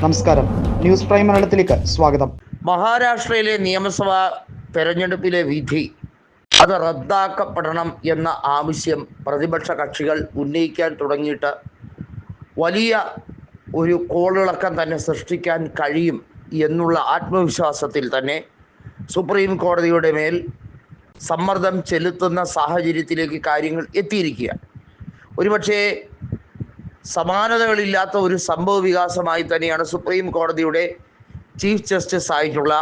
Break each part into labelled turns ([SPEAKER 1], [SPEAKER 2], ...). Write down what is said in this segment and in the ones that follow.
[SPEAKER 1] നമസ്കാരം. News prime മലയാളത്തിലേക്ക് സ്വാഗതം.
[SPEAKER 2] മഹാരാഷ്ട്രയിലെ നിയമസഭാ തെരഞ്ഞെടുപ്പിലെ വിധി അത് റദ്ദാക്കപ്പെടണം എന്ന ആവശ്യം പ്രതിപക്ഷ കക്ഷികൾ ഉന്നയിക്കാൻ തുടങ്ങിയിട്ട് വലിയ ഒരു കോളിളക്കം തന്നെ സൃഷ്ടിക്കാൻ കഴിയും എന്നുള്ള ആത്മവിശ്വാസത്തിൽ തന്നെ സുപ്രീം കോടതിയുടെ മേൽ സമ്മർദ്ദം ചെലുത്തുന്ന സാഹചര്യത്തിലേക്ക് കാര്യങ്ങൾ എത്തിയിരിക്കുകയാണ്. ഒരുപക്ഷേ സമാനതകളില്ലാത്ത ഒരു സംഭവ വികാസമായി തന്നെയാണ് സുപ്രീം കോടതിയുടെ ചീഫ് ജസ്റ്റിസ് ആയിട്ടുള്ള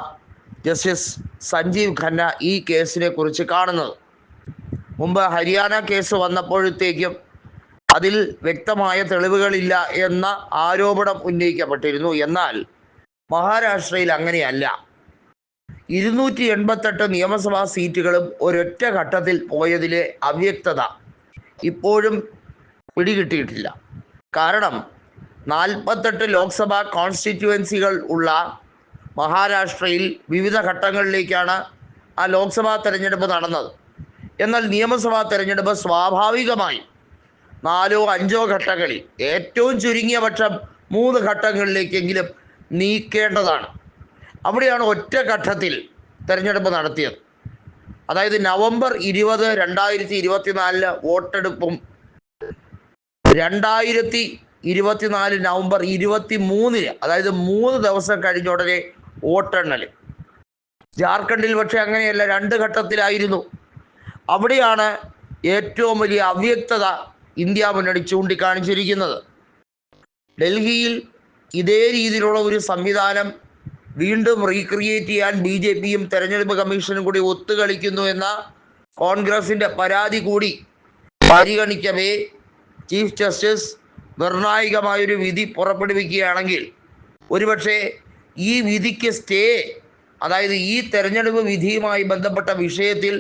[SPEAKER 2] ജസ്റ്റിസ് സഞ്ജീവ് ഖന്ന ഈ കേസിനെ കുറിച്ച് കാണുന്നത്. മുമ്പ് ഹരിയാന കേസ് വന്നപ്പോഴത്തേക്കും അതിൽ വ്യക്തമായ തെളിവുകളില്ല എന്ന ആരോപണം ഉന്നയിക്കപ്പെട്ടിരുന്നു. എന്നാൽ മഹാരാഷ്ട്രയിൽ അങ്ങനെയല്ല. ഇരുന്നൂറ്റി എൺപത്തെട്ട് നിയമസഭാ സീറ്റുകളും ഒരൊറ്റ ഘട്ടത്തിൽ പോയതിലെ അവ്യക്തത ഇപ്പോഴും പിടികിട്ടിയിട്ടില്ല. കാരണം നാൽപ്പത്തെട്ട് ലോക്സഭാ കോൺസ്റ്റിറ്റ്യുവൻസികൾ ഉള്ള മഹാരാഷ്ട്രയിൽ വിവിധ ഘട്ടങ്ങളിലേക്കാണ് ആ ലോക്സഭാ തെരഞ്ഞെടുപ്പ് നടന്നത്. എന്നാൽ നിയമസഭാ തെരഞ്ഞെടുപ്പ് സ്വാഭാവികമായി നാലോ അഞ്ചോ ഘട്ടങ്ങളിൽ ഏറ്റവും ചുരുങ്ങിയ പക്ഷം മൂന്ന് ഘട്ടങ്ങളിലേക്കെങ്കിലും നീക്കേണ്ടതാണ്. അവിടെയാണ് ഒറ്റ ഘട്ടത്തിൽ തെരഞ്ഞെടുപ്പ് നടത്തിയത്. അതായത് നവംബർ ഇരുപത് രണ്ടായിരത്തി ഇരുപത്തിനാലിൽ വോട്ടെടുപ്പും രണ്ടായിരത്തി ഇരുപത്തിനാല് നവംബർ ഇരുപത്തി മൂന്നിന് അതായത് മൂന്ന് ദിവസം കഴിഞ്ഞ ഉടനെ വോട്ടെണ്ണൽ ജാർഖണ്ഡിൽ പക്ഷേ അങ്ങനെയല്ല രണ്ട് ഘട്ടത്തിലായിരുന്നു. അവിടെയാണ് ഏറ്റവും വലിയ അവ്യക്തത ഇന്ത്യ മുന്നണി ചൂണ്ടിക്കാണിച്ചിരിക്കുന്നത്. ഡൽഹിയിൽ ഇതേ രീതിയിലുള്ള ഒരു സംവിധാനം വീണ്ടും റീക്രിയേറ്റ് ചെയ്യാൻ ബി ജെ പിയും തെരഞ്ഞെടുപ്പ് കമ്മീഷനും കൂടി ഒത്തുകളിക്കുന്നു എന്ന കോൺഗ്രസിന്റെ പരാതി കൂടി പരിഗണിക്കവേ ചീഫ് ജസ്റ്റിസ് നിർണായകമായൊരു വിധി പുറപ്പെടുവിക്കുകയാണെങ്കിൽ ഒരുപക്ഷെ ഈ വിധിക്ക് സ്റ്റേ അതായത് ഈ തെരഞ്ഞെടുപ്പ് വിധിയുമായി ബന്ധപ്പെട്ട വിഷയത്തിൽ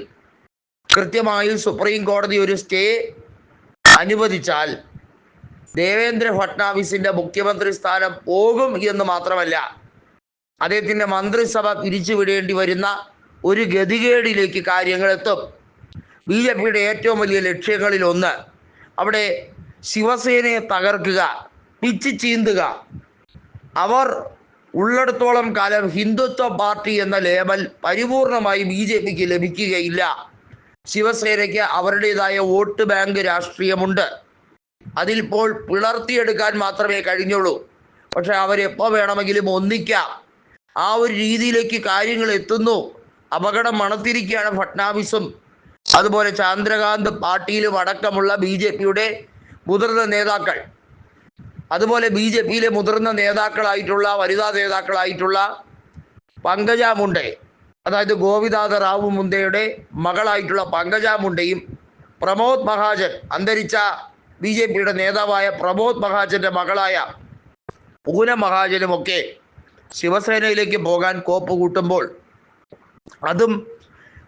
[SPEAKER 2] കൃത്യമായി സുപ്രീം കോടതി ഒരു സ്റ്റേ അനുവദിച്ചാൽ ദേവേന്ദ്ര ഫട്നാവിസിന്റെ മുഖ്യമന്ത്രി സ്ഥാനം പോകും എന്ന് മാത്രമല്ല അദ്ദേഹത്തിന്റെ മന്ത്രിസഭ പിരിച്ചുവിടേണ്ടി വരുന്ന ഒരു ഗതികേടിലേക്ക് കാര്യങ്ങൾ എത്തും. ബി ജെ പിയുടെ ഏറ്റവും വലിയ ലക്ഷ്യങ്ങളിൽ ഒന്ന് അവിടെ ശിവസേനയെ തകർക്കുക പിച്ച് ചീന്തുക. അവർ ഉള്ളിടത്തോളം കാലം ഹിന്ദുത്വ പാർട്ടി എന്ന ലേബൽ പരിപൂർണമായി ബി ജെ പിക്ക് ലഭിക്കുകയില്ല. ശിവസേനയ്ക്ക് അവരുടേതായ വോട്ട് ബാങ്ക് രാഷ്ട്രീയമുണ്ട്. അതിലിപ്പോൾ പിളർത്തിയെടുക്കാൻ മാത്രമേ കഴിഞ്ഞുള്ളൂ. പക്ഷെ അവരെപ്പോൾ വേണമെങ്കിലും ഒന്നിക്കാം. ആ ഒരു രീതിയിലേക്ക് കാര്യങ്ങൾ എത്തുന്നു. അപകടം മണത്തിരിക്കുകയാണ് ഫട്നാവിസും. അതുപോലെ ചന്ദ്രകാന്ത് പാട്ടീലും അടക്കമുള്ള ബി ജെ പിയുടെ മുതിർന്ന നേതാക്കൾ. അതുപോലെ ബി ജെ പിയിലെ മുതിർന്ന നേതാക്കളായിട്ടുള്ള വനിതാ നേതാക്കളായിട്ടുള്ള പങ്കജ മുണ്ടെ അതായത് ഗോവിനാഥ റാവു മുണ്ടയുടെ മകളായിട്ടുള്ള പങ്കജ മുണ്ടയും പ്രമോദ് മഹാജൻ അന്തരിച്ച ബി ജെ പിയുടെ നേതാവായ പ്രമോദ് മഹാജന്റെ മകളായ പൂനം മഹാജനുമൊക്കെ ശിവസേനയിലേക്ക് പോകാൻ കോപ്പ് കൂട്ടുമ്പോൾ അതും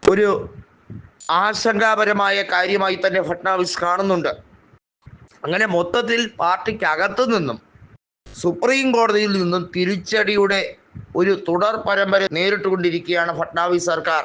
[SPEAKER 2] ഒരു ആശങ്കാപരമായ കാര്യമായി തന്നെ ഫട്നാവിസ് കാണുന്നുണ്ട്. അങ്ങനെ മൊത്തത്തിൽ പാർട്ടിക്കകത്തു നിന്നും സുപ്രീം കോടതിയിൽ നിന്നും തിരിച്ചടിയുടെ ഒരു തുടർ പരമ്പര നേരിട്ടുകൊണ്ടിരിക്കുകയാണ് ഫട്നാവിസ് സർക്കാർ.